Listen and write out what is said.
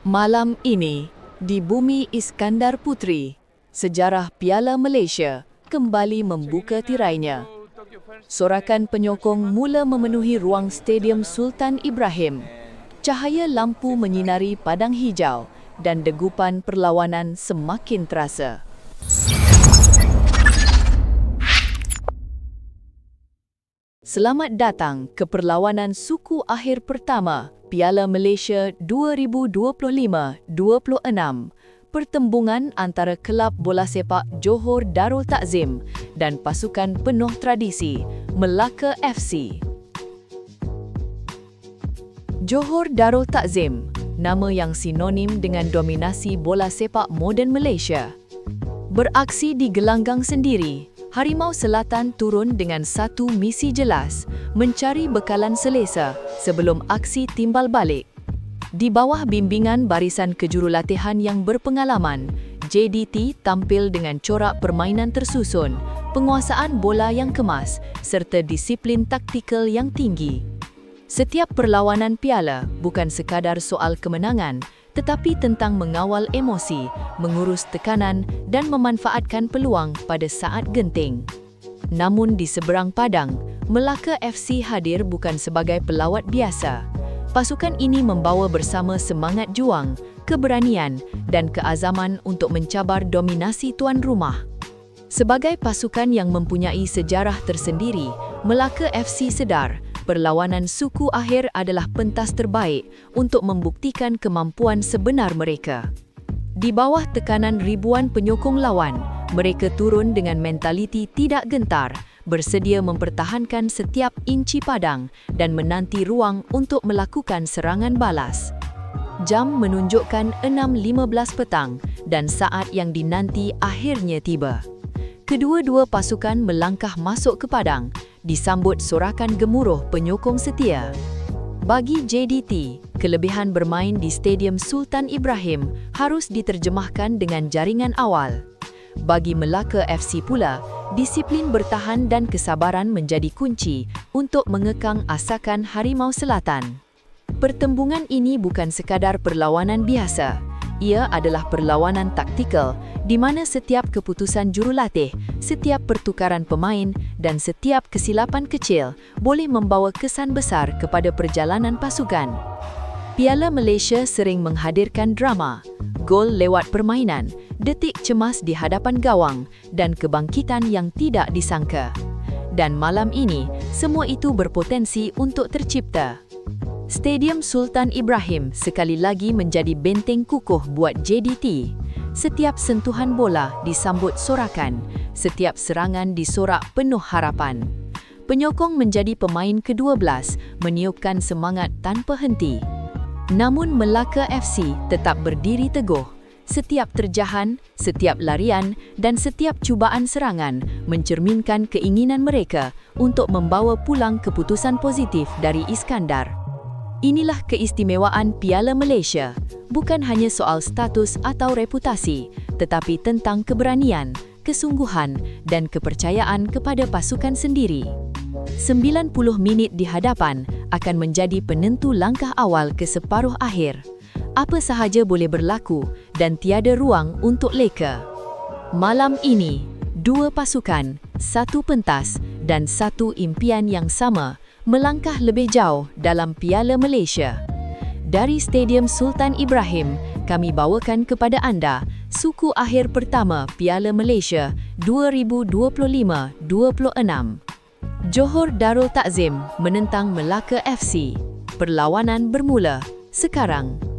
Malam ini, di bumi Iskandar Putri, sejarah Piala Malaysia kembali membuka tirainya. Sorakan penyokong mula memenuhi ruang Stadium Sultan Ibrahim. Cahaya lampu menyinari padang hijau dan degupan perlawanan semakin terasa. Selamat datang ke perlawanan suku akhir pertama Piala Malaysia 2025-26. Pertembungan antara kelab bola sepak Johor Darul Takzim dan pasukan penuh tradisi Melaka FC. Johor Darul Takzim, nama yang sinonim dengan dominasi bola sepak moden Malaysia. Beraksi di gelanggang sendiri, Harimau Selatan turun dengan satu misi jelas, mencari bekalan selesa sebelum aksi timbal balik. Di bawah bimbingan barisan kejurulatihan yang berpengalaman, JDT tampil dengan corak permainan tersusun, penguasaan bola yang kemas serta disiplin taktikal yang tinggi. Setiap perlawanan piala bukan sekadar soal kemenangan, tetapi tentang mengawal emosi, mengurus tekanan dan memanfaatkan peluang pada saat genting. Namun di seberang padang, Melaka FC hadir bukan sebagai pelawat biasa pasukan ini membawa bersama semangat juang, keberanian dan keazaman untuk mencabar dominasi tuan rumah. Sebagai pasukan yang mempunyai sejarah tersendiri, Melaka FC sedar perlawanan suku akhir adalah pentas terbaik untuk membuktikan kemampuan sebenar mereka. Di bawah tekanan ribuan penyokong lawan, mereka turun dengan mentaliti tidak gentar bersedia mempertahankan setiap inci padang dan menanti ruang untuk melakukan serangan balas. Jam menunjukkan 6.15 petang dan saat yang dinanti akhirnya tiba. Kedua-dua pasukan melangkah masuk ke padang, disambut sorakan gemuruh penyokong setia. Bagi JDT, kelebihan bermain di Stadium Sultan Ibrahim harus diterjemahkan dengan jaringan awal. Bagi Melaka FC pula, disiplin bertahan dan kesabaran menjadi kunci untuk mengekang asakan Harimau Selatan. Pertembungan ini bukan sekadar perlawanan biasa. Ia adalah perlawanan taktikal di mana setiap keputusan jurulatih, setiap pertukaran pemain dan setiap kesilapan kecil boleh membawa kesan besar kepada perjalanan pasukan. Piala Malaysia sering menghadirkan drama, gol lewat permainan, detik cemas di hadapan gawang dan kebangkitan yang tidak disangka. Dan malam ini, semua itu berpotensi untuk tercipta. Stadium Sultan Ibrahim sekali lagi menjadi benteng kukuh buat JDT. Setiap sentuhan bola disambut sorakan, setiap serangan disorak penuh harapan. Penyokong menjadi pemain ke-12 meniupkan semangat tanpa henti. Namun Melaka FC tetap berdiri teguh setiap terjahan, setiap larian dan setiap cubaan serangan mencerminkan keinginan mereka untuk membawa pulang keputusan positif dari Iskandar. Inilah keistimewaan Piala Malaysia, bukan hanya soal status atau reputasi, tetapi tentang keberanian, kesungguhan dan kepercayaan kepada pasukan sendiri. 90 minit di hadapan akan menjadi penentu langkah awal ke separuh akhir apa sahaja boleh berlaku dan tiada ruang untuk leka. Malam ini, dua pasukan, satu pentas dan satu impian yang sama melangkah lebih jauh dalam Piala Malaysia. Dari Stadium Sultan Ibrahim, kami bawakan kepada anda suku akhir pertama Piala Malaysia 2025-26. Johor Darul Takzim menentang Melaka FC. Perlawanan bermula sekarang.